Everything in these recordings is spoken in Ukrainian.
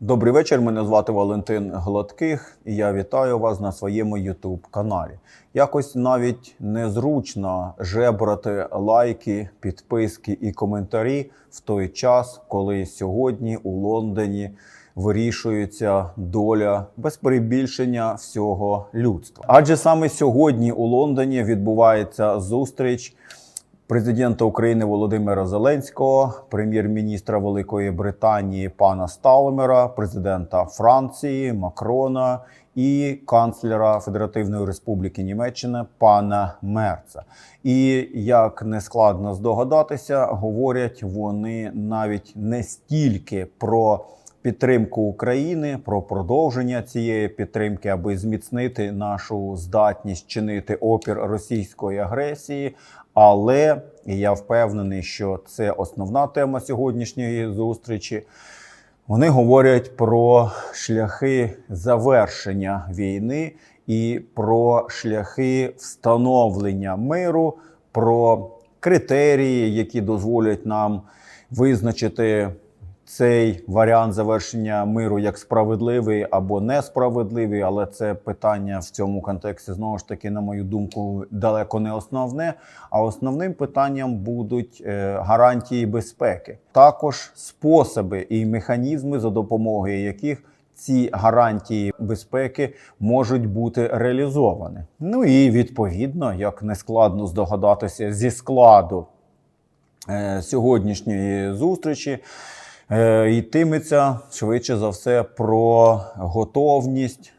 Добрий вечір. Мене звати Валентин Гладких, і я вітаю вас на своєму YouTube каналі. Якось навіть незручно жебрати лайки, підписки і коментарі в той час, коли сьогодні у Лондоні вирішується доля без перебільшення всього людства. Адже саме сьогодні у Лондоні відбувається зустріч президента України Володимира Зеленського, прем'єр-міністра Великої Британії пана Сталмера, президента Франції Макрона і канцлера Федеративної Республіки Німеччини пана Мерца. І як не складно здогадатися, говорять вони навіть не стільки про. Підтримку України про продовження цієї підтримки, аби зміцнити нашу здатність чинити опір російської агресії, але я впевнений, що це основна тема сьогоднішньої зустрічі. Вони говорять про шляхи завершення війни і про шляхи встановлення миру, про критерії, які дозволять нам визначити. Цей варіант завершення миру як справедливий або несправедливий, але це питання в цьому контексті знову ж таки, на мою думку, далеко не основне. А основним питанням будуть е, гарантії безпеки, також способи і механізми, за допомогою яких ці гарантії безпеки можуть бути реалізовані. Ну і відповідно, як не складно здогадатися зі складу е, сьогоднішньої зустрічі. Е, йтиметься швидше за все про готовність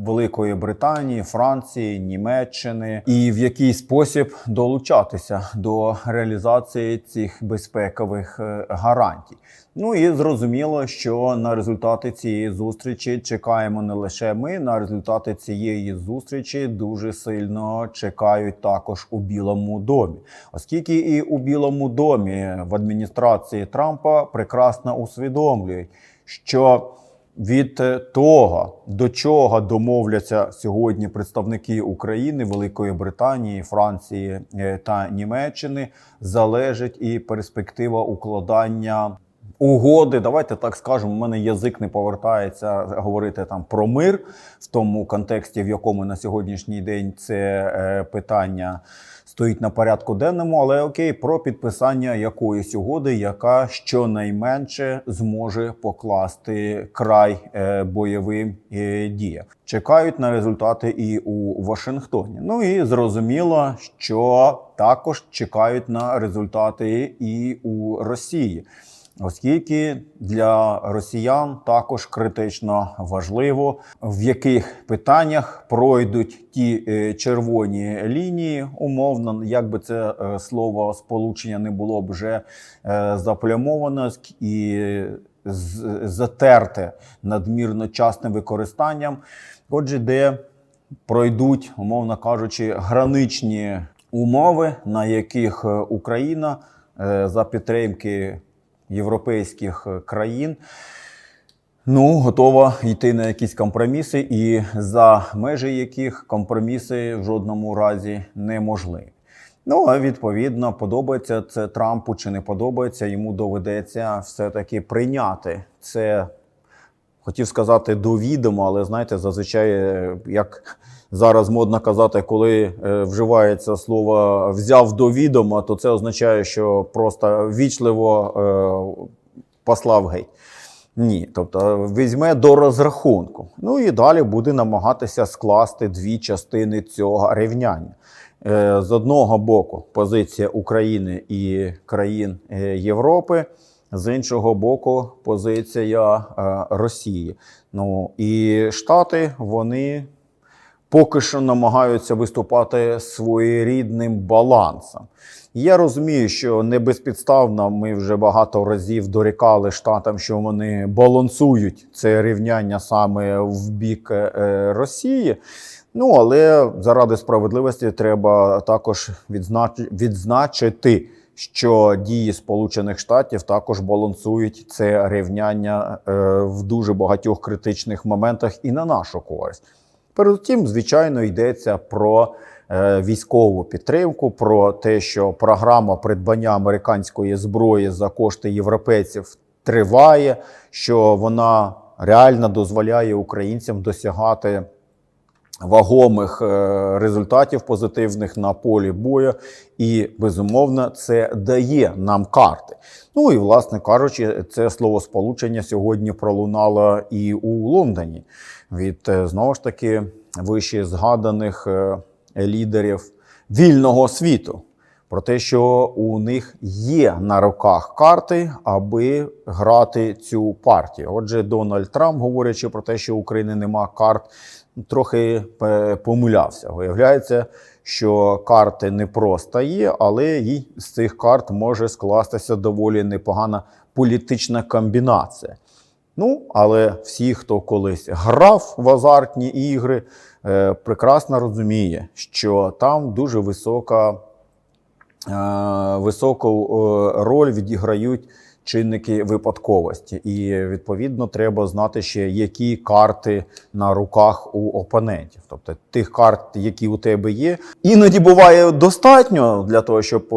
Великої Британії, Франції, Німеччини і в який спосіб долучатися до реалізації цих безпекових е, гарантій. Ну і зрозуміло, що на результати цієї зустрічі чекаємо не лише ми. На результати цієї зустрічі дуже сильно чекають також у Білому домі, оскільки і у Білому домі в адміністрації Трампа прекрасно усвідомлюють, що від того, до чого домовляться сьогодні представники України, Великої Британії, Франції е, та Німеччини, залежить і перспектива укладання угоди. Давайте так скажемо. У мене язик не повертається говорити там про мир в тому контексті, в якому на сьогоднішній день це е, питання. Стоїть на порядку денному, але окей, про підписання якоїсь угоди, яка щонайменше зможе покласти край е, бойовим е, діям. Чекають на результати і у Вашингтоні. Ну і зрозуміло, що також чекають на результати і у Росії. Оскільки для росіян також критично важливо, в яких питаннях пройдуть ті е, червоні лінії, умовно, як би це е, слово сполучення не було б вже е, заплямовано і затерте надмірно частним використанням. Отже, де пройдуть, умовно кажучи, граничні умови, на яких Україна за підтримки європейських е, країн. Ну, готова йти на якісь компроміси, і за межі яких компроміси в жодному разі неможливі. Ну, а відповідно, подобається це Трампу чи не подобається, йому доведеться все-таки прийняти це. Хотів сказати до відома, але знаєте, зазвичай, е, як зараз модно казати, коли е, вживається слово взяв до відома, то це означає, що просто вічливо е, послав геть. Ні, тобто візьме до розрахунку. Ну і далі буде намагатися скласти дві частини цього рівняння. З одного боку, позиція України і країн Європи, з іншого боку, позиція е, Росії. Ну і Штати вони поки що намагаються виступати своєрідним балансом. Я розумію, що не безпідставно ми вже багато разів дорікали штатам, що вони балансують це рівняння саме в бік е, Росії. Ну але заради справедливості треба також відзнач- відзначити, що дії Сполучених Штатів також балансують це рівняння е, в дуже багатьох критичних моментах і на нашу користь. Передусім, звичайно, йдеться про е, військову підтримку, про те, що програма придбання американської зброї за кошти європейців триває, що вона реально дозволяє українцям досягати вагомих е, результатів позитивних на полі бою, і безумовно це дає нам карти. Ну і власне кажучи, це словосполучення сьогодні пролунало і у Лондоні від е, знову ж таки вище згаданих е, лідерів вільного світу. Про те, що у них є на руках карти, аби грати цю партію. Отже, Дональд Трамп, говорячи про те, що України нема карт, трохи е, помилявся. Виявляється, що карти не просто є, але і з цих карт може скластися доволі непогана політична комбінація. Ну, але всі, хто колись грав в азартні ігри, е, прекрасно розуміє, що там дуже висока, е, високу роль відіграють чинники випадковості. І відповідно треба знати ще, які карти на руках у опонентів. Тобто тих карт, які у тебе є, іноді буває достатньо для того, щоб е,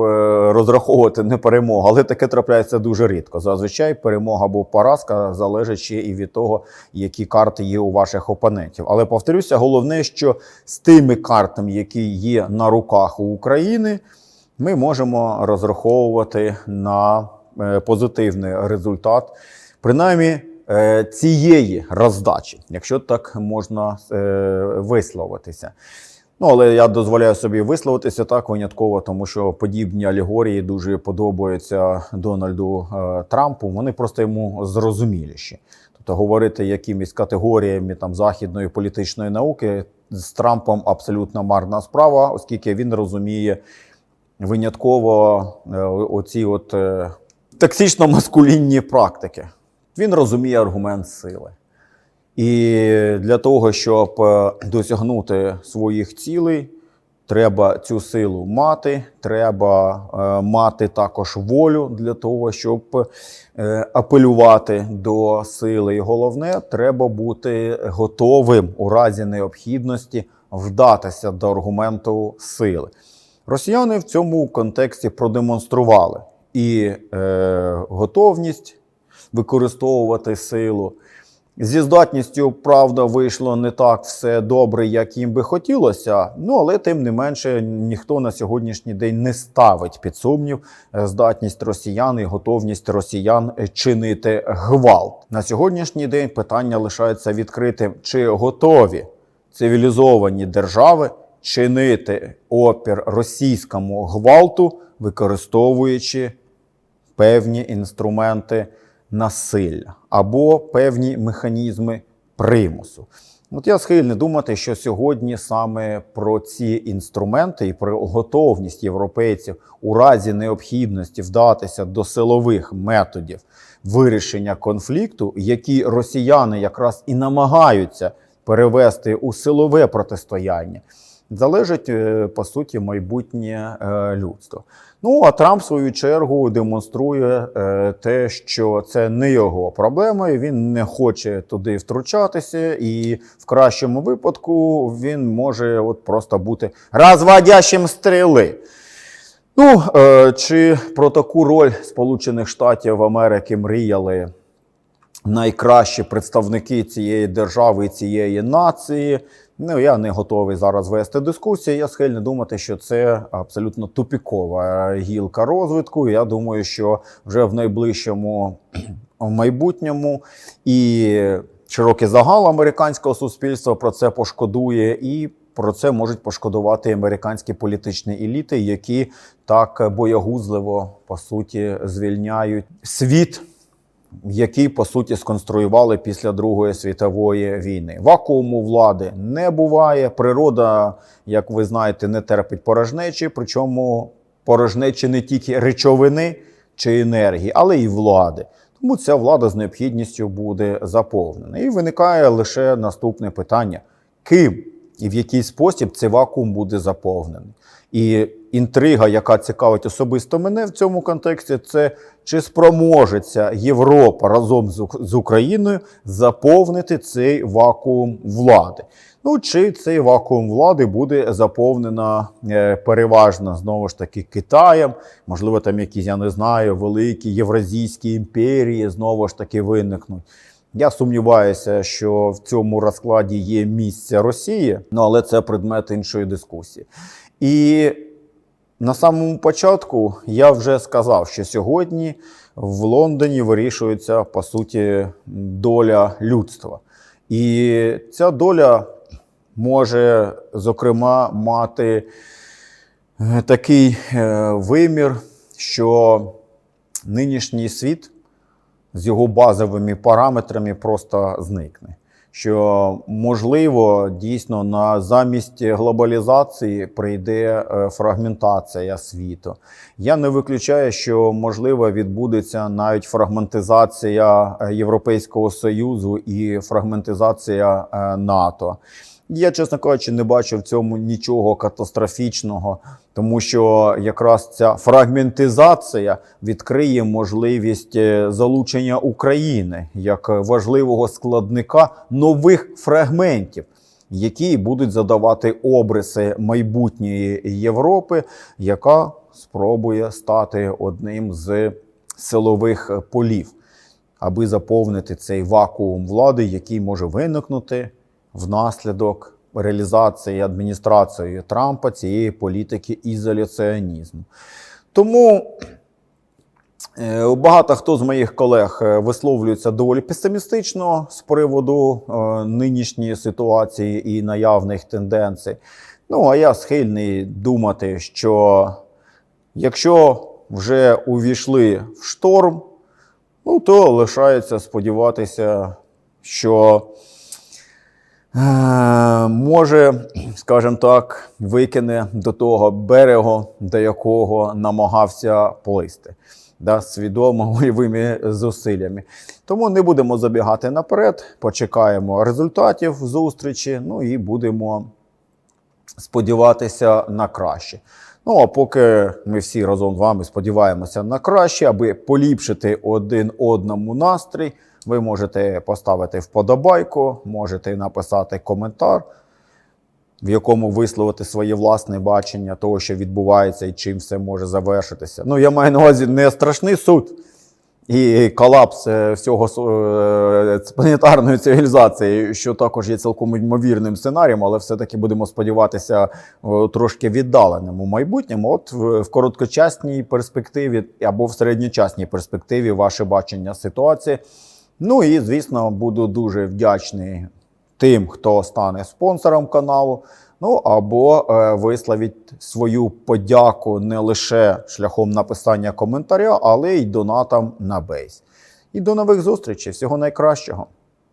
розраховувати не перемогу, але таке трапляється дуже рідко. Зазвичай перемога або поразка залежить ще і від того, які карти є у ваших опонентів. Але повторюся, головне, що з тими картами, які є на руках у України, ми можемо розраховувати на позитивний результат, принаймні е, цієї роздачі, якщо так можна е, висловитися. Ну, але я дозволяю собі висловитися так винятково, тому що подібні алегорії дуже подобаються Дональду е, Трампу. Вони просто йому зрозуміліші. Тобто говорити якимись категоріями там західної політичної науки з Трампом абсолютно марна справа, оскільки він розуміє винятково е, оці от е, токсично-маскулінні практики. Він розуміє аргумент сили. І для того, щоб е, досягнути своїх цілей, треба цю силу мати, треба е, мати також волю для того, щоб е, апелювати до сили. І головне, треба бути готовим у разі необхідності вдатися до аргументу сили. Росіяни в цьому контексті продемонстрували і е, готовність використовувати силу. Зі здатністю, правда, вийшло не так все добре, як їм би хотілося. Ну але тим не менше ніхто на сьогоднішній день не ставить під сумнів е, здатність росіян і готовність росіян чинити гвалт. На сьогоднішній день питання лишається відкритим: чи готові цивілізовані держави чинити опір російському гвалту, використовуючи певні інструменти насилля або певні механізми примусу. От я схильний думати, що сьогодні саме про ці інструменти і про готовність європейців у разі необхідності вдатися до силових методів вирішення конфлікту, які росіяни якраз і намагаються перевести у силове протистояння, залежить е, по суті майбутнє е, людство. Ну а Трамп в свою чергу демонструє е, те, що це не його проблема, і він не хоче туди втручатися, і в кращому випадку він може от просто бути розводящим стріли. Ну, чи про таку роль Сполучених Штатів Америки мріяли найкращі представники цієї держави цієї нації? Ну, я не готовий зараз вести дискусію. Я схильний думати, що це абсолютно тупікова гілка розвитку. Я думаю, що вже в найближчому майбутньому і широкий загал американського суспільства про це пошкодує і. Про це можуть пошкодувати американські політичні еліти, які так боягузливо по суті звільняють світ який по суті сконструювали після Другої світової війни. Вакууму влади не буває. Природа, як ви знаєте, не терпить порожнечі, причому порожнечі не тільки речовини чи енергії, але й влади. Тому ця влада з необхідністю буде заповнена. І виникає лише наступне питання: ким і в який спосіб цей вакуум буде заповнений? І інтрига, яка цікавить особисто мене в цьому контексті, це чи спроможеться Європа разом з Україною заповнити цей вакуум влади. Ну, чи цей вакуум влади буде заповнено е, переважно знову ж таки Китаєм, можливо, там якісь, я не знаю, великі євразійські імперії знову ж таки виникнуть. Я сумніваюся, що в цьому розкладі є місце Росії, ну але це предмет іншої дискусії. І на самому початку я вже сказав, що сьогодні в Лондоні вирішується по суті доля людства. І ця доля може, зокрема, мати е, такий е, вимір, що нинішній світ з його базовими параметрами просто зникне. Що можливо дійсно на замість глобалізації прийде е, фрагментація світу. Я не виключаю, що можливо відбудеться навіть фрагментизація е, Європейського союзу і фрагментизація е, НАТО. Я, чесно кажучи, не бачу в цьому нічого катастрофічного, тому що якраз ця фрагментизація відкриє можливість е, залучення України як важливого складника нових фрагментів, які будуть задавати обриси майбутньої Європи, яка спробує стати одним з силових полів, аби заповнити цей вакуум влади, який може виникнути внаслідок реалізації адміністрацією Трампа цієї політики ізоляціонізму. Тому е, багато хто з моїх колег е, висловлюється доволі песимістично з приводу е, нинішньої ситуації і наявних тенденцій. Ну, а я схильний думати, що якщо вже увійшли в шторм, ну, то лишається сподіватися, що може, скажімо так, викине до того берегу, до якого намагався плисти, да, свідомо бойовими зусиллями. Тому не будемо забігати наперед, почекаємо результатів зустрічі, ну і будемо сподіватися на краще. Ну а поки ми всі разом з вами сподіваємося на краще, аби поліпшити один одному настрій, ви можете поставити вподобайку, можете написати коментар, в якому висловити своє власне бачення того, що відбувається і чим все може завершитися. Ну, я маю на увазі не страшний суд і колапс е, всього е, планетарної цивілізації, що також є цілком ймовірним сценарієм, але все-таки будемо сподіватися о, трошки віддаленому майбутньому. От в короткочасній перспективі або в середньочасній перспективі ваше бачення ситуації. Ну і звісно, буду дуже вдячний тим, хто стане спонсором каналу. Ну або е, висловить свою подяку не лише шляхом написання коментаря, але й донатам на бейс. І до нових зустрічей. Всього найкращого.